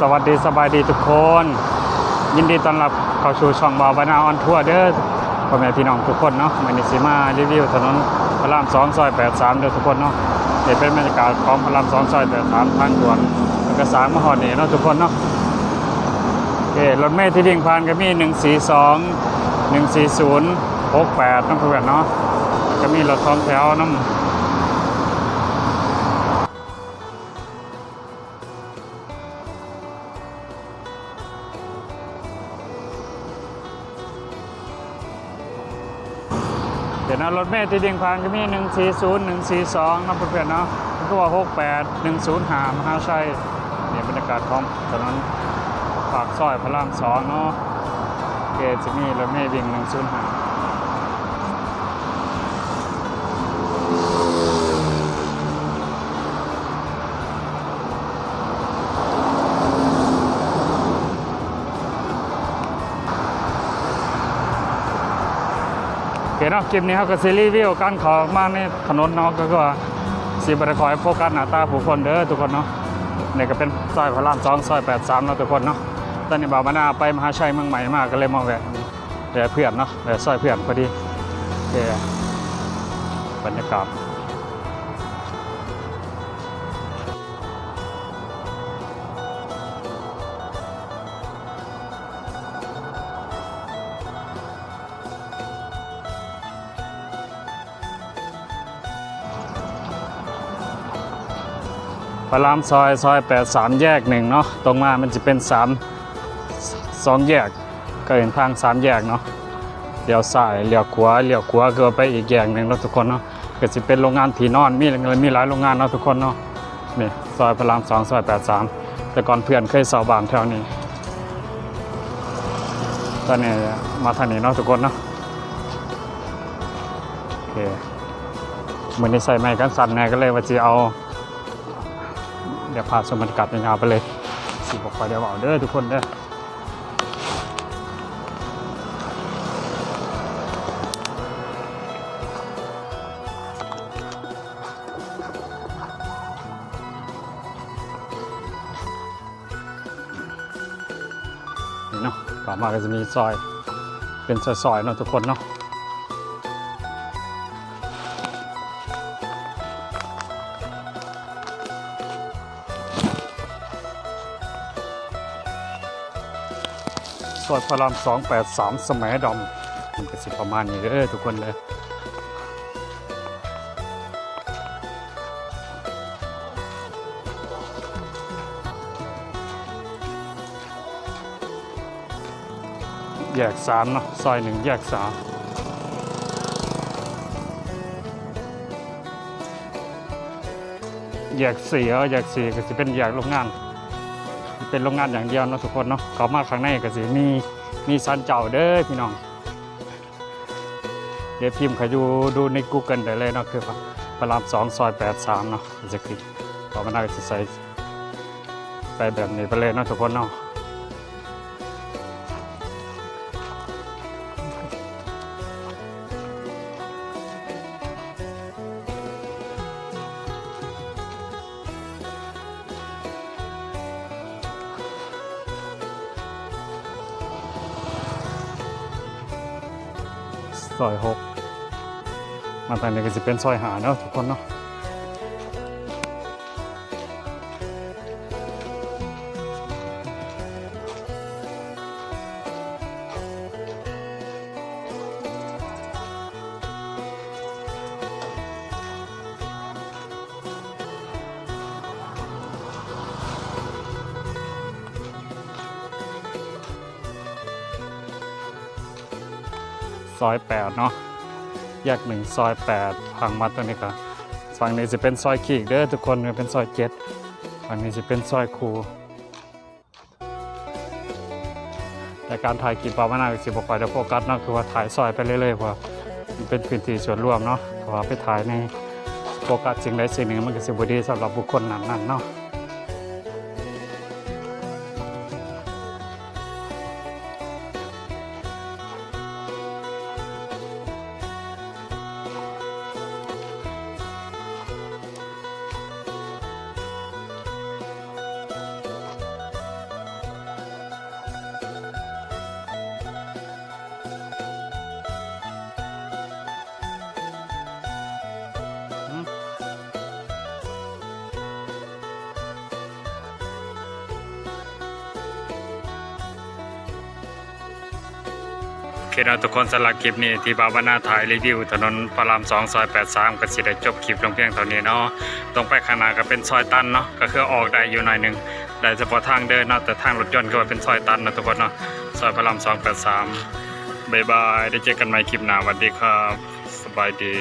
สวัสดีสบายดีทุกคน ยินดีต้อนรับเข้าสู่ช่องบาวบานาออนทัวร์เด้อพ่อแม่พี่น้องทุกคนเนาะมันนี้สิมารีวิวถนนพระรามสองซอย83เด้อทุกคนเนาะเดี๋ยวเป็นบรรยากาศของพระรามสองซอย83ทางด่วนแล้วก็สามมหอนี่เนาะทุกคนเนาะโอเครถเมล์ที่วิ่งผ่านก็มี142 140 68น้องเพื่อนเนาะก็มีรถท้องแถวน้ำ เดี๋ยวนะรถเมล์ที่ดิ่งพานก็มี 140 142นะเพื่อนๆเนาะแล้วก็ว่า 68 105มหาชัยเนี่ยบรรยากาศของถนนปากซอยพระรามสองเนาะเกจะมีรถเมล์วิ่ง105 เคเนาะคลิปนี้เขาก็ซีรีส์วิวการขอมาในถนนเนาะก็คือว่าสีบริคอยโฟกัสหน้าตาผู้คนเด้อทุกคนเนาะนี่ก็เป็นซอยพระรามสองซอยแปดสามเนาะทุกคนเนาะตอนนี้บ่าวมานาไปมหาชัยเมืองใหม่มากก็เลยมาแวะแวเพื่อนเนาะแวซอยเพื่อนพอดีโอเคบรรยากาศ พระรามซอยซอยแปดสามแยกหนึ่งเนาะตรงมามันจะเป็นสามสองแยก ก็เห็นทางสามแยกเนาะเลี้ยวซ้ายเลี้ยวขวาเลี้ยวขวาก็ไปอีกแยกหนึ่งเนาะทุกคนเนาะก็จะเป็นโรงงานผีนอนมีมีหลายโรงงานเนาะทุกคนเนาะนี่ซอยพระรามสองซอยแปดสามแต่ก่อนเพื่อนเคยเสาบานแถวนี้ ตอนนี้มาทางนี้เนาะทุกคนเนาะโอเคเหมือนในใส่ไม้กันสั่นแน่ก็เลยว่าจะเอา ดี๋ยวพาชมบรรยากาศยาวๆไปเลยสิบอกไปเดี๋ยวเอาเด้อทุกคนเด้อนี่เนาะต่อมาก็จะมีซอย เป็นซอยๆเนาะทุกคนเนาะ ซอยพระราม283สมัยดอมมันก็สิประมาณนี้เด้อทุกคนเลยแยกสามเนาะซอยหนึ่งแยกสามแยกสี่เออแยกสี่ก็จะเป็นแยกโรงงาน เป็นโรงงานอย่างเดียวเนาะทุกคนเนาะเขามาข้างในก็สิมีมีซันเจ้าเด้อพี่น้อง เดี๋ยวพิมพ์เขาดูดูใน Google ได้เลยเนาะคือพระรามสองซอยแปดสามเนาะจะคือต่อมาได้จะใส่ไปแบบนี้ไปเลยเนาะทุกคนเนาะ ซอยหกมาทางนี้ก็จะเป็นซอยหาเนาะทุกคนเนาะ ซอยแปดเนาะแยกหนึ่งซอยแปดพังมาตรงนี้ก็ฝั่งนี้จะเป็นซอยขีกเด้อทุกคนเป็นซอยเจ็ดฝั่งนี้จะเป็นซอยคูแต่การถ่ายคลิปปามานาสิบกว่าจะโฟกัสเนาะคือว่าถ่ายซอยไปเรื่อยๆเพราะว่ามันเป็นพื้นที่ส่วนรวมเนาะเพราะว่าไปถ่ายในโฟกัสสิ่งใดสิ่งหนึ่งมันก็สิบดีสำหรับบุคคลนั้นๆเนาะ เคนะทุกคนสำหรับคลิปนี้ที่บาวนาถ่ายรีวิว ถนนพระรามสองซอย 83 ก็สิได้จบคลิปลงเพียงเท่านี้เนาะตรงไปข้างหน้าก็เป็นซอยตันเนาะก็คือออกได้อยู่หน่อยหนึงได้เฉพาะทางเดินเนาะแต่ทางรถยนต์ก็เป็นซอยตันนะทุกคนเนาะซอยพระรามสองแปดสามบ๊ายบายได้เจอกันใหม่คลิปหน้าสวัสดีครับ สบายดี